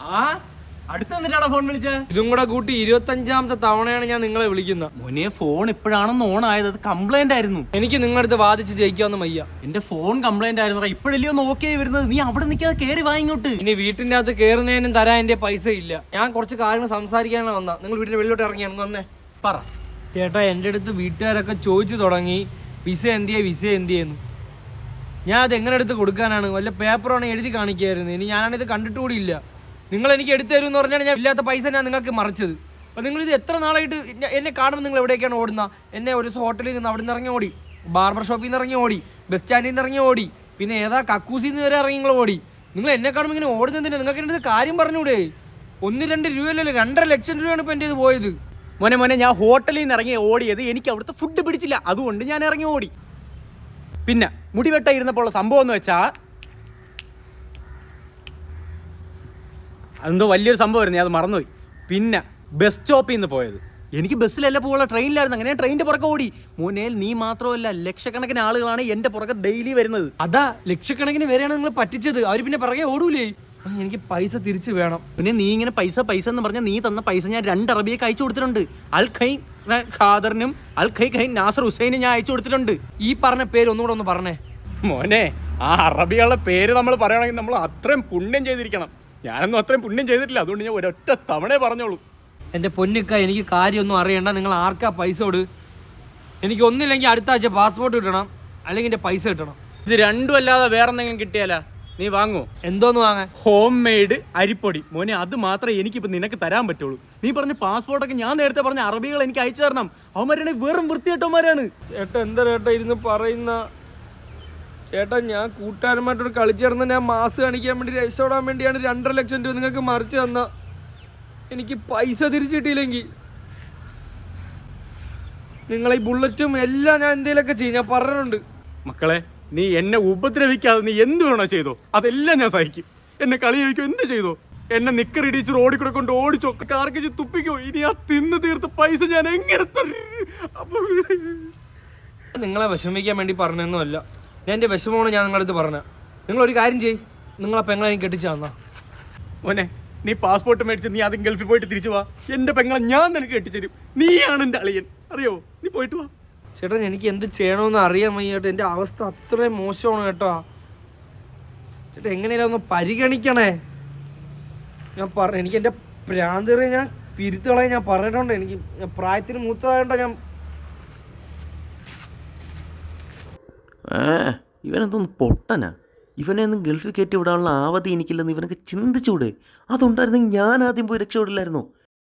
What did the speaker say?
ആ? അടുത്ത് എന്നിട്ടാണോ ഫോൺ ഇതും കൂടെ കൂട്ടി ഇരുപത്തി അഞ്ചാമത്തെ തവണയാണ് ഞാൻ നിങ്ങളെ വിളിക്കുന്നത്. മോനെ ഫോൺ ഇപ്പോഴാണെന്ന് ഓൺ ആയത് അത് കംപ്ലൈന്റ് ആയിരുന്നു. എനിക്ക് നിങ്ങളുടെ അടുത്ത് വാദിച്ച് ജയിക്കാന്ന് മയ്യ. എന്റെ ഫോൺ കംപ്ലൈന്റ് ആയിരുന്നു. ഇപ്പോഴല്ലയോ നോക്കിയേ വരുന്നത്? നീ അവിടെ നിൽക്കാതെ കയറി വാങ്ങിട്ട് ഇനി വീട്ടിന്റെ അകത്ത് കയറുന്നതിനും തരാൻ എന്റെ പൈസ ഇല്ല ഞാൻ കുറച്ച് കാര്യങ്ങൾ സംസാരിക്കാനാണ് വന്ന. നിങ്ങൾ വീട്ടിന്റെ വെളിയിലോട്ട് ഇറങ്ങിയാണ് വന്നേ. പറ. ചേട്ടാ എന്റെ അടുത്ത് വീട്ടുകാരൊക്കെ ചോദിച്ചു തുടങ്ങി. വിസ എന്തിയെ വിസ എന്തിയെന്ന് ഞാൻ അത് എങ്ങനെ എടുത്ത് കൊടുക്കാനാണ്? വല്ല പേപ്പറാണ് എഴുതി കാണിക്കായിരുന്നു. ഇനി ഞാനാണിത് കണ്ടിട്ടുകൂടിയില്ല നിങ്ങൾ എനിക്ക് എടുത്തു തരും എന്ന് പറഞ്ഞാൽ ഞാൻ ഇല്ലാത്ത പൈസ ഞാൻ നിങ്ങൾക്ക് മറിച്ചത്. അപ്പം നിങ്ങൾ ഇത് എത്ര നാളായിട്ട് എന്നെ കാണുമ്പോൾ നിങ്ങൾ എവിടേക്കാണ് ഓടുന്നത് എന്നെ ഒരു ഹോട്ടലിൽ നിന്ന് അവിടെ നിന്ന് ഇറങ്ങി ഓടി. ബാർബർ ഷോപ്പിൽ നിന്ന് ഇറങ്ങി ഓടി. ബസ് സ്റ്റാൻഡിൽ നിന്ന് ഇറങ്ങി ഓടി. പിന്നെ ഏതാ കക്കൂസിൽ നിന്ന് വരെ ഇറങ്ങി നിങ്ങൾ ഓടി. നിങ്ങൾ എന്നെ കാണുമ്പോൾ ഇങ്ങനെ ഓടുന്നതിന് നിങ്ങൾക്ക് എന്റെ കാര്യം പറഞ്ഞൂടെ ഒന്ന് രണ്ട് രൂപയല്ലല്ലോ രണ്ടര ലക്ഷം രൂപയാണ് ഇപ്പം എന്റെ ഇത് പോയത്. മോനെ മോനെ ഞാൻ ഹോട്ടലിൽ നിന്ന് ഇറങ്ങി ഓടിയത് എനിക്ക് അവിടുത്തെ ഫുഡ് പിടിച്ചില്ല. അതുകൊണ്ട് ഞാൻ ഇറങ്ങി ഓടി. പിന്നെ മുടിവെട്ടായിരുന്നപ്പോൾ സംഭവം എന്ന് വെച്ചാ അതെന്തോ വലിയൊരു സംഭവമായിരുന്നു അത് മറന്നുപോയി. പിന്നെ ബസ് സ്റ്റോപ്പിൽ നിന്ന് പോയത്. എനിക്ക് ബസ്സിലല്ല പോകുള്ള ട്രെയിനിലായിരുന്നു അങ്ങനെ ട്രെയിനിന്റെ പുറകെ ഓടി. മോനേൽ നീ മാത്രമല്ല ലക്ഷക്കണക്കിന് ആളുകളാണ് എന്റെ പുറകെ ഡെയിലി വരുന്നത്. അതാ ലക്ഷക്കണക്കിന് വരെയാണ് നിങ്ങൾ പറ്റിച്ചത്. അവർ പിന്നെ പുറകെ ഓടൂലേ? എനിക്ക് പൈസ തിരിച്ചു വേണം. പിന്നെ നീ ഇങ്ങനെ പൈസ പൈസ എന്ന് പറഞ്ഞാൽ നീ തന്ന പൈസ ഞാൻ രണ്ട് അറബിയൊക്കെ അയച്ചു കൊടുത്തിട്ടുണ്ട്. അൽ ഖൈ ഖാദറിനും അൽ ഖൈ ഖൈ നാസർ ഹുസൈനും ഞാൻ അയച്ചു കൊടുത്തിട്ടുണ്ട്. ഈ പറഞ്ഞ പേര് ഒന്നുകൂടെ ഒന്ന് പറഞ്ഞേ. മോനെ ആ അറബികളുടെ പേര് നമ്മൾ പറയണമെങ്കിൽ നമ്മൾ അത്രയും പുണ്യം ചെയ്തിരിക്കണം. ഞാനൊന്നും അത്രയും പുണ്യം ചെയ്തിട്ടില്ല. അതുകൊണ്ട് ഞാൻ ഒരൊറ്റ തവണേ പറഞ്ഞോളൂ. എന്റെ പൊന്നിക്ക എനിക്ക് കാര്യമൊന്നും അറിയണ്ട. നിങ്ങൾ ആർക്കാ പൈസ കൊടു? എനിക്ക് ഒന്നില്ലെങ്കിൽ അടുത്ത ആഴ്ച പാസ്പോർട്ട് കിട്ടണം. അല്ലെങ്കിൽ എന്റെ പൈസ കിട്ടണം. ഇത് രണ്ടും അല്ലാതെ വേറെ എന്തെങ്കിലും കിട്ടിയാലാ? നീ വാങ്ങോ. എന്തോന്ന് വാങ്ങാൻ? ഹോം മെയ്ഡ് അരിപ്പൊടി. മോനെ അത് മാത്രമേ എനിക്കിപ്പോൾ നിനക്ക് തരാൻ പറ്റുള്ളൂ. നീ പറഞ്ഞ പാസ്പോർട്ടൊക്കെ ഞാൻ നേരത്തെ പറഞ്ഞ അറബികൾ എനിക്ക് അയച്ചു തരണം. അവന്മാരാണെങ്കിൽ വെറും വൃത്തികെട്ടവന്മാരാണ്. ചേട്ടാ എന്താ ചേട്ടാ ഇരുന്ന് പറയുന്ന ചേട്ടാ ഞാൻ കൂട്ടുകാരന്മാരോട് കളിച്ചിരുന്ന ഞാൻ മാസ് കാണിക്കാൻ വേണ്ടി രക്ഷപ്പെടാൻ വേണ്ടിയാണ് രണ്ടര ലക്ഷം രൂപ നിങ്ങൾക്ക് മറിച്ച് തന്ന. എനിക്ക് പൈസ തിരിച്ചു കിട്ടിയില്ലെങ്കിൽ. നിങ്ങളീ ഈ ബുള്ളറ്റും എല്ലാം ഞാൻ എന്തെങ്കിലുമൊക്കെ ചെയ്യും. ഞാൻ പറഞ്ഞിട്ടുണ്ട്. മക്കളെ നീ എന്നെ ഉപദ്രവിക്കാതെ നീ എന്ത് വേണോ ചെയ്തോ? അതെല്ലാം ഞാൻ സഹിക്കും. എന്നെ കളി ചോദിക്കോ എന്ത് ചെയ്തോ? എന്നെ നിക്കറിടിച്ച് റോഡിൽ കൂടെ കൊണ്ട് ഓടിച്ചോ കാർക്കിച്ച് തുപ്പിക്കോ ഇനി ആ തിന്ന് തീർത്ത പൈസ ഞാൻ എങ്ങനെ? നിങ്ങളെ വിഷമിക്കാൻ വേണ്ടി പറഞ്ഞൊന്നുമല്ല ഞാൻ എന്റെ വിഷമമാണ് ഞാൻ നിങ്ങളടുത്ത് പറഞ്ഞത്. നിങ്ങൾ നിങ്ങളൊരു കാര്യം ചെയ്യ്. നിങ്ങളെ പെങ്ങളെ എനിക്ക് കെട്ടിച്ചു തന്നാ. മോനെ നീ പാസ്പോർട്ട് മേടിച്ച് നീ ആദ്യം ഗൾഫിൽ പോയിട്ട് തിരിച്ചു വാ. എന്റെ പെങ്ങളെ ഞാൻ നിനക്ക് കെട്ടിച്ചേരും. നീയാണ് എന്റെ അളിയൻ. അറിയോ? നീ പോയിട്ട് വാ. ചേട്ടൻ എനിക്ക് എന്ത് ചെയ്യണമെന്ന് അറിയാൻ വയ്യ എന്റെ അവസ്ഥ അത്രയും മോശമാണ് കേട്ടോ. ചേട്ടാ എങ്ങനെയാ ഒന്ന് പരിഗണിക്കണേ. ഞാൻ പറഞ്ഞു എനിക്ക് എന്റെ പ്രാന്തറെ ഞാൻ പിരുത്തുകളെ ഞാൻ പറഞ്ഞിട്ടുണ്ട്. എനിക്ക് പ്രായത്തിന് മൂത്തതായോണ്ടോ ഞാൻ ഏ ഇവനെന്തൊന്ന് പൊട്ടനാ? ഇവനെ ഒന്നും ഗൾഫിൽ കയറ്റി വിടാനുള്ള ആവതി എനിക്കില്ലെന്ന് ഇവനൊക്കെ ചിന്തിച്ചുകൂടെ അതുണ്ടായിരുന്നെങ്കിൽ ഞാൻ ആദ്യം പോയി രക്ഷപ്പെടില്ലായിരുന്നോ?